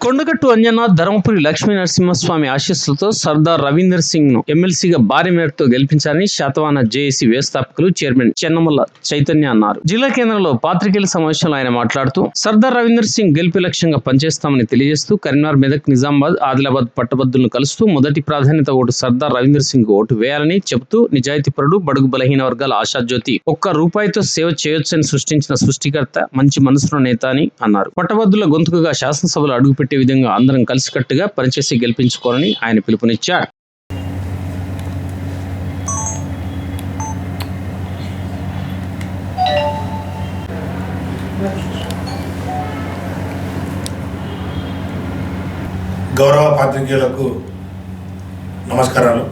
కొండగట్టు అంజనాథ్ ధర్మపురి లక్ష్మీ నరసింహస్వామి ఆశీస్సులతో సర్దార్ రవీందర్ సింగ్ను ఎమ్మెల్సీగా భారీ మేరతో గెలిపించారని శాతవాన జేఏసీ వ్యవస్థాపకులు చైర్మన్ చెన్నమల్ల చైతన్య అన్నారు. జిల్లా కేంద్రంలో పాత్రికేయుల సమావేశంలో ఆయన మాట్లాడుతూ సర్దార్ రవీందర్ సింగ్ గెలుపు లక్ష్యంగా పనిచేస్తామని తెలియజేస్తూ కరీంనగర్ మెదక్ నిజామాబాద్ ఆదిలాబాద్ పట్టభద్రులను కలుస్తూ మొదటి ప్రాధాన్యత ఓటు సర్దార్ రవీందర్ సింగ్ ఓటు వేయాలని చెబుతూ నిజాయితీపరుడు బడుగు బలహీన వర్గాల ఆశాజ్యోతి ఒక్క రూపాయితో సేవ చేయొచ్చని సృష్టించిన సృష్టికర్త మంచి మనసులో నేత అని అన్నారు. పట్టభద్రుల గొంతుకగా శాసనసభలో అడుగుపెట్టి విధంగా అందరం కలిసికట్టుగా పనిచేసి గెలిపించుకోవాలని ఆయన పిలుపునిచ్చారు. గౌరవ పాత్రికేయులకు నమస్కారాలు.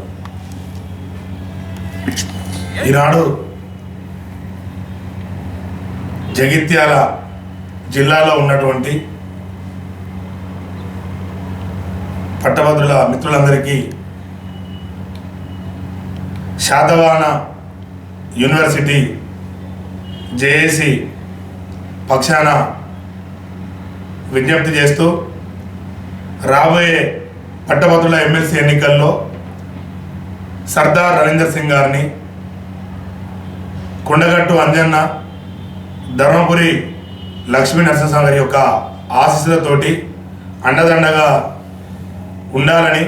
ఈనాడు జగిత్యాల జిల్లాలో ఉన్నటువంటి పట్టభద్రుల మిత్రులందరికీ శాతవాన యూనివర్సిటీ జేఏసి పక్షాన విజ్ఞప్తి చేస్తూ రాబోయే పట్టభద్రుల ఎమ్మెల్సీ ఎన్నికల్లో సర్దార్ రవీందర్ సింగ్ గారిని కొండగట్టు అంజన్న ధర్మపురి లక్ష్మీ నరసింహ గారి యొక్క ఆశీస్సులతోటి అండదండగా ఉండాలని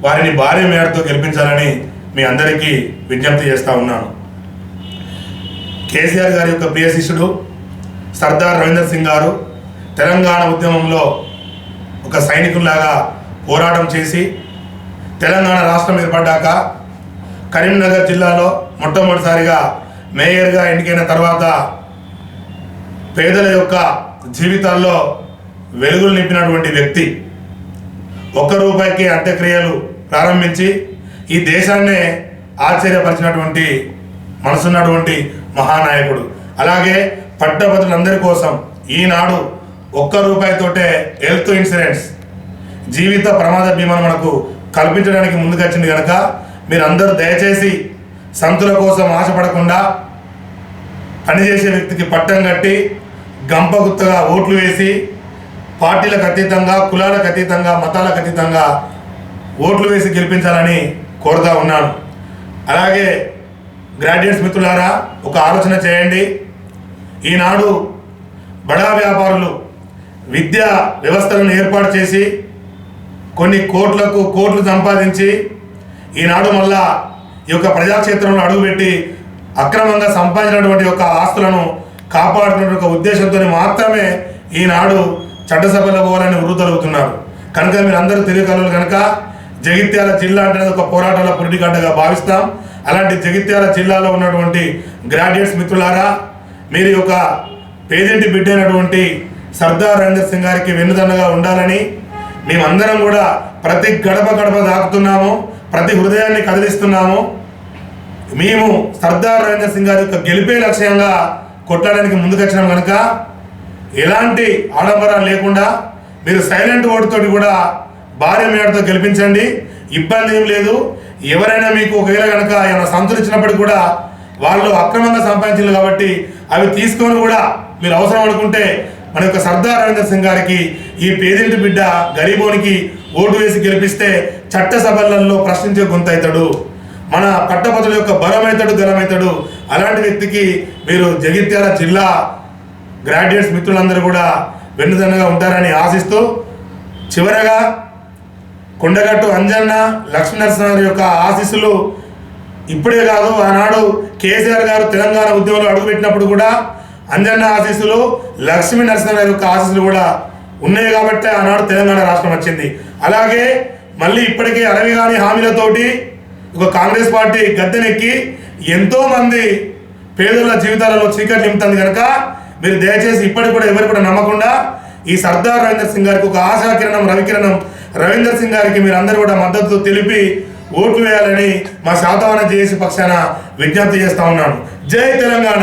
వారిని భారీ మేడతో గెలిపించాలని మీ అందరికీ విజ్ఞప్తి చేస్తూ ఉన్నాను. కేసీఆర్ గారి యొక్క ప్రియ శిష్యుడు సర్దార్ రవీందర్ సింగ్ గారు తెలంగాణ ఉద్యమంలో ఒక సైనికులాగా పోరాటం చేసి తెలంగాణ రాష్ట్రం ఏర్పడ్డాక కరీంనగర్ జిల్లాలో మొట్టమొదటిసారిగా మేయర్గా ఎన్నికైన తర్వాత పేదల యొక్క జీవితాల్లో వెలుగులు నింపినటువంటి వ్యక్తి ఒక్క రూపాయికి అంత్యక్రియలు ప్రారంభించి ఈ దేశాన్నే ఆశ్చర్యపరిచినటువంటి మనసున్నటువంటి మహానాయకుడు. అలాగే పట్టభద్రులందరి కోసం ఈనాడు ఒక్క రూపాయితోటే హెల్త్ ఇన్సూరెన్స్ జీవిత ప్రమాద బీమాను మనకు కల్పించడానికి ముందుకొచ్చింది కనుక మీరందరూ దయచేసి సంతుల కోసం ఆశపడకుండా పనిచేసే వ్యక్తికి పట్టం కట్టి గంపగుత్తగా ఓట్లు వేసి పార్టీలకు అతీతంగా కులాలకు అతీతంగా మతాలకు అతీతంగా ఓట్లు వేసి గెలిపించాలని కోరుతా ఉన్నాను. అలాగే గ్రాడ్యుయేట్స్ మిత్రులారా ఒక ఆలోచన చేయండి. ఈనాడు బడా వ్యాపారులు విద్యా వ్యవస్థలను ఏర్పాటు చేసి కొన్ని కోట్లకు కోట్లు సంపాదించి ఈనాడు మళ్ళా ఈ యొక్క ప్రజాక్షేత్రంలో అడుగుపెట్టి అక్రమంగా సంపాదించినటువంటి యొక్క ఆస్తులను కాపాడుతున్న ఒక ఉద్దేశంతో మాత్రమే ఈనాడు చట్టసభలో పోవాలని వృద్ధలుగుతున్నారు కనుక మీరు అందరూ తెలియగలరు కనుక జగిత్యాల జిల్లా అంటే ఒక పోరాటాల పురిటిగడ్డగా భావిస్తాం. అలాంటి జగిత్యాల జిల్లాలో ఉన్నటువంటి గ్రాడ్యుయేట్స్ మిత్రులారా మీరు యొక్క పేదింటి బిడ్డ అయినటువంటి సర్దార్ రవీందర్ సింగ్ గారికి వెన్నుదన్నగా ఉండాలని మేమందరం కూడా ప్రతి గడప గడప దాకుతున్నాము ప్రతి హృదయాన్ని కదిలిస్తున్నాము. మేము సర్దార్ రవీందర్ సింగ్ గారి యొక్క గెలిపే లక్ష్యంగా కొట్టడానికి ముందుకొచ్చినాం కనుక ఎలాంటి ఆడంబరాలు లేకుండా మీరు సైలెంట్ ఓటుతోటి కూడా భారీ మేడతో గెలిపించండి. ఇబ్బంది ఏం లేదు. ఎవరైనా మీకు ఒకవేళ కనుక ఏమైనా సంతరించినప్పటికీ కూడా వాళ్ళు అక్రమంగా సంపాదించారు కాబట్టి అవి తీసుకొని కూడా మీరు అవసరం అనుకుంటే మన యొక్క సర్దార్ రవీంద్ర సింగ్ గారికి ఈ పేదింటి బిడ్డ గరీబోనికి ఓటు వేసి గెలిపిస్తే చట్టసభలలో ప్రశ్నించే గొంతవుతాడు మన పట్టభద్రుల యొక్క బలమైతాడు గలమైతాడు అలాంటి వ్యక్తికి మీరు జగిత్యాల జిల్లా గ్రాడ్యుయేట్స్ మిత్రులందరూ కూడా వెన్నుదన్నగా ఉంటారని ఆశిస్తూ చివరగా కొండగట్టు అంజన్న లక్ష్మీనరసింహ యొక్క ఆశీస్సులు ఇప్పుడే కాదు ఆనాడు కేసీఆర్ గారు తెలంగాణ ఉద్యమంలో అడుగుపెట్టినప్పుడు కూడా అంజన్న ఆశీస్సులు లక్ష్మీ నరసింహ యొక్క ఆశీస్సులు కూడా ఉన్నాయి కాబట్టి ఆనాడు తెలంగాణ రాష్ట్రం వచ్చింది. అలాగే మళ్ళీ ఇప్పటికే అరవి కాని హామీలతోటి ఒక కాంగ్రెస్ పార్టీ గద్దెనెక్కి ఎంతోమంది పేదల జీవితాలలో చీకటి నింపుతుంది కనుక మీరు దయచేసి ఇప్పటికి కూడా ఎవరు కూడా నమ్మకుండా ఈ సర్దార్ రవీందర్ సింగ్ గారికి ఒక ఆశాకిరణం రవికిరణం రవీందర్ సింగ్ గారికి మీరు అందరూ కూడా మద్దతు తెలిపి ఓట్లు వేయాలని మా శాతవాన జేఏసీ పక్షాన విజ్ఞప్తి చేస్తా ఉన్నాను. జై తెలంగాణ.